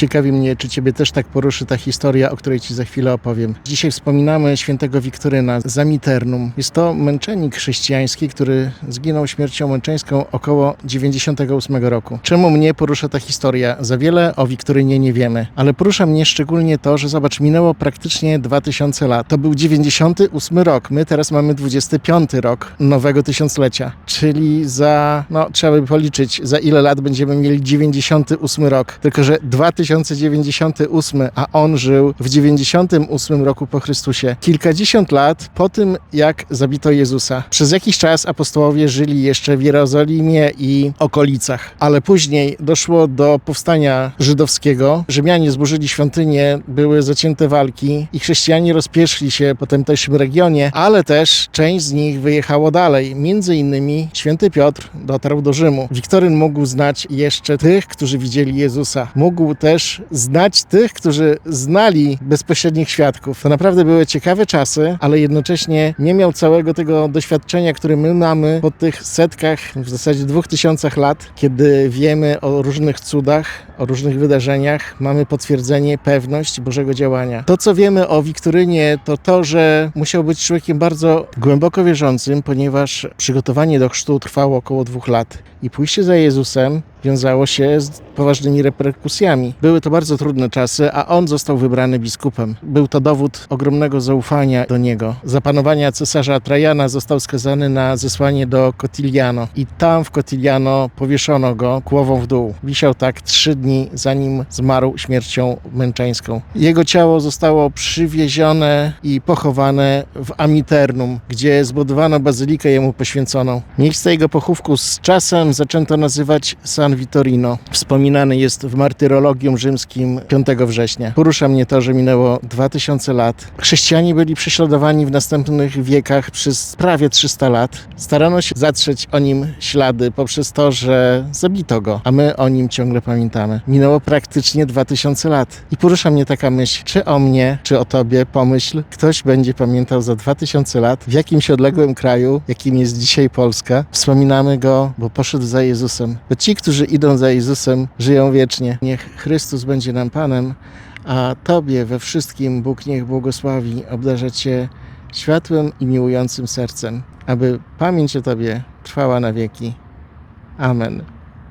Ciekawi mnie, czy Ciebie też tak poruszy ta historia, o której Ci za chwilę opowiem. Dzisiaj wspominamy świętego Wiktoryna z Amiternum. Jest to męczennik chrześcijański, który zginął śmiercią męczeńską około 98 roku. Czemu mnie porusza ta historia? Za wiele o Wiktorynie nie wiemy, ale porusza mnie szczególnie to, że zobacz, minęło praktycznie 2000 lat. To był 98 rok, my teraz mamy 25 rok nowego tysiąclecia, czyli za, no trzeba by policzyć, za ile lat będziemy mieli 98 rok. Tylko, że 2098, a on żył w 98 roku po Chrystusie. Kilkadziesiąt lat po tym, jak zabito Jezusa. Przez jakiś czas apostołowie żyli jeszcze w Jerozolimie i okolicach, ale później doszło do powstania żydowskiego. Rzymianie zburzyli świątynię, były zacięte walki i chrześcijanie rozpieszli się po tamtejszym regionie, ale też część z nich wyjechało dalej. Między innymi święty Piotr dotarł do Rzymu. Wiktoryn mógł znać jeszcze tych, którzy widzieli Jezusa. Mógł też znać tych, którzy znali bezpośrednich świadków. To naprawdę były ciekawe czasy, ale jednocześnie nie miał całego tego doświadczenia, które my mamy po tych setkach, w zasadzie dwóch tysiącach lat, kiedy wiemy o różnych cudach, o różnych wydarzeniach, mamy potwierdzenie, pewność Bożego działania. To, co wiemy o Wiktorynie, to to, że musiał być człowiekiem bardzo głęboko wierzącym, ponieważ przygotowanie do chrztu trwało około dwóch lat i pójście za Jezusem wiązało się z poważnymi reperkusjami. Były to bardzo trudne czasy, a on został wybrany biskupem. Był to dowód ogromnego zaufania do niego. Za panowania cesarza Trajana został skazany na zesłanie do Cotiliano i tam w Cotiliano powieszono go głową w dół. Wisiał tak trzy dni, zanim zmarł śmiercią męczeńską. Jego ciało zostało przywiezione i pochowane w Amiternum, gdzie zbudowano bazylikę jemu poświęconą. Miejsce jego pochówku z czasem zaczęto nazywać San Vittorino. Wspominany jest w martyrologium rzymskim 5 września. Porusza mnie to, że minęło 2000 lat. Chrześcijanie byli prześladowani w następnych wiekach przez prawie 300 lat. Starano się zatrzeć o nim ślady poprzez to, że zabito go, a my o nim ciągle pamiętamy. Minęło praktycznie 2000 lat. I porusza mnie taka myśl, czy o mnie, czy o tobie, pomyśl, ktoś będzie pamiętał za 2000 lat w jakimś odległym kraju, jakim jest dzisiaj Polska. Wspominamy go, bo poszedł za Jezusem. Bo ci, którzy idą za Jezusem, żyją wiecznie. Niech Chrystus będzie nam Panem, a Tobie we wszystkim Bóg niech błogosławi, obdarza Cię światłym i miłującym sercem, aby pamięć o Tobie trwała na wieki. Amen.